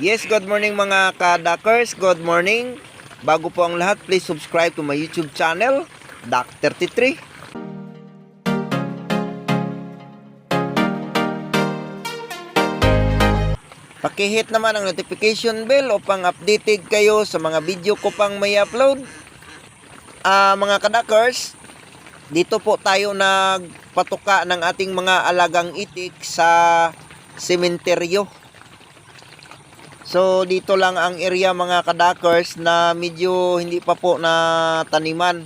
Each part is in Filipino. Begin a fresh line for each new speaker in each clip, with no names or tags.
Yes, good morning mga kadakers. Good morning. Bago po ang lahat, please subscribe to my YouTube channel, Dak33. Pakihit naman ang notification bell upang updated kayo sa mga video ko pang may upload. Ah, mga kadakers, dito po tayo nagpatuka ng ating mga alagang itik sa sementeryo. So dito lang ang area mga kadakers na medyo hindi pa po na taniman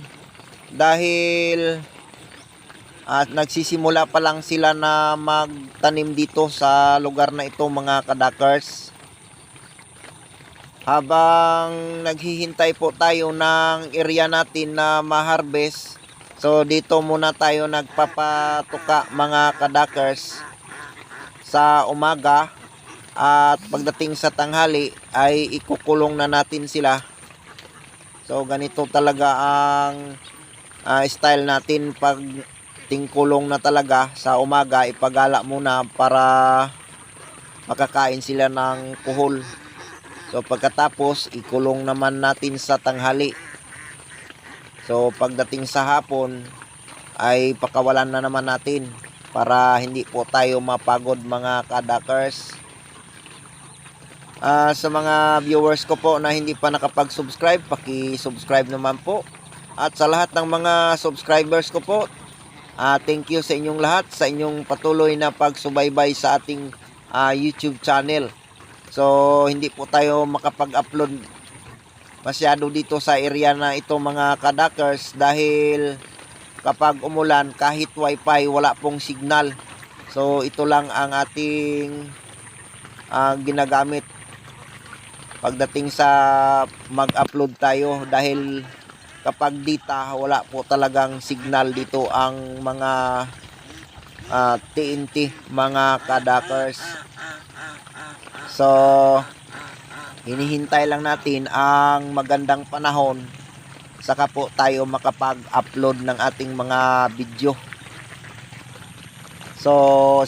dahil at nagsisimula pa lang sila na magtanim dito sa lugar na ito mga kadakers. Habang naghihintay po tayo ng area natin na ma-harvest, so dito muna tayo nagpapatuka mga kadakers sa umaga at pagdating sa tanghali ay ikukulong na natin sila. So ganito talaga ang ah, style natin pag tingkulong na talaga sa umaga ipagala muna para makakain sila ng kuhol. So pagkatapos ikulong naman natin sa tanghali. So pagdating sa hapon ay pakawalan na naman natin para hindi po tayo mapagod mga kadakers. Ah, sa mga viewers ko po na hindi pa nakapag-subscribe, paki-subscribe naman po. At sa lahat ng mga subscribers ko po, ah, thank you sa inyong lahat sa inyong patuloy na pagsubaybay sa ating ah, YouTube channel. So, hindi po tayo makapag-upload masyado dito sa area na ito mga kadakers dahil kapag umulan kahit wifi wala pong signal. So, ito lang ang ating ah, ginagamit pagdating sa mag-upload tayo dahil kapag dita wala po talagang signal dito ang mga ah, TNT mga kadakers. So hinihintay lang natin ang magandang panahon. Saka po tayo makapag-upload ng ating mga video So,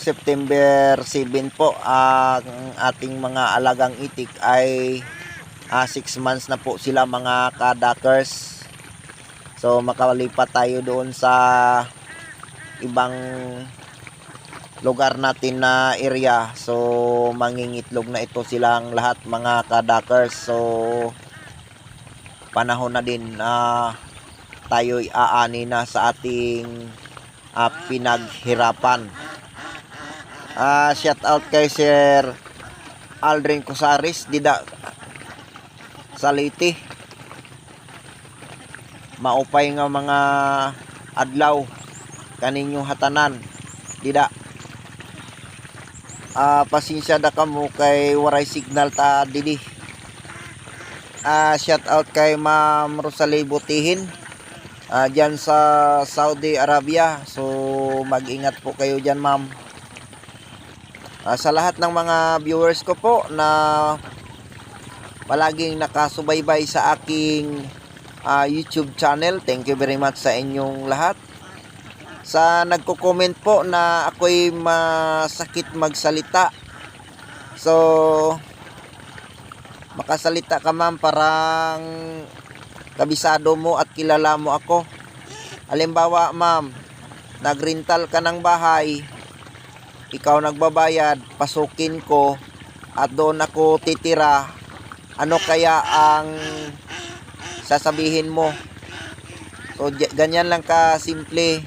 September 7 po, ang ating mga alagang itik ay 6 months na po sila mga kadakers. So, makalipat tayo doon sa ibang lugar natin na area. So, mangingitlog na ito silang lahat mga kadakers. So, panahon na din na tayo'y aani na sa ating ah, pinaghirapan. Ah, shout out kay Sir Aldrin Cosaris dida Saliti. Maupay nga mga adlaw kaninyong hatanan dida. Ah, pasensya da kamo kay waray signal ta didi. Ah, shout out kay Ma'am Rosalie Butihin ah dyan sa Saudi Arabia. So, mag-ingat po kayo dyan, ma'am. Ah, sa lahat ng mga viewers ko po na palaging nakasubaybay sa aking ah, YouTube channel, thank you very much sa inyong lahat. Sa nagko-comment po na ako'y masakit magsalita. So, makasalita ka ma'am parang kabisado mo at kilala mo ako. Halimbawa, ma'am, nagrental ka ng bahay, ikaw nagbabayad, pasukin ko, at doon ako titira, ano kaya ang sasabihin mo? So, ganyan lang ka simple.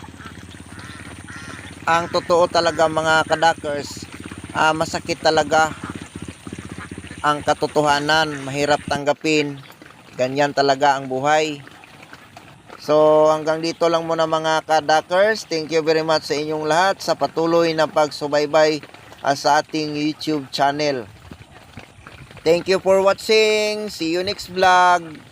Ang totoo talaga mga kadakers, ah, masakit talaga ang katotohanan, mahirap tanggapin. Ganyan talaga ang buhay. So hanggang dito lang muna mga kadakers. Thank you very much sa inyong lahat sa patuloy na pagsubaybay ah, sa ating YouTube channel. Thank you for watching. See you next vlog.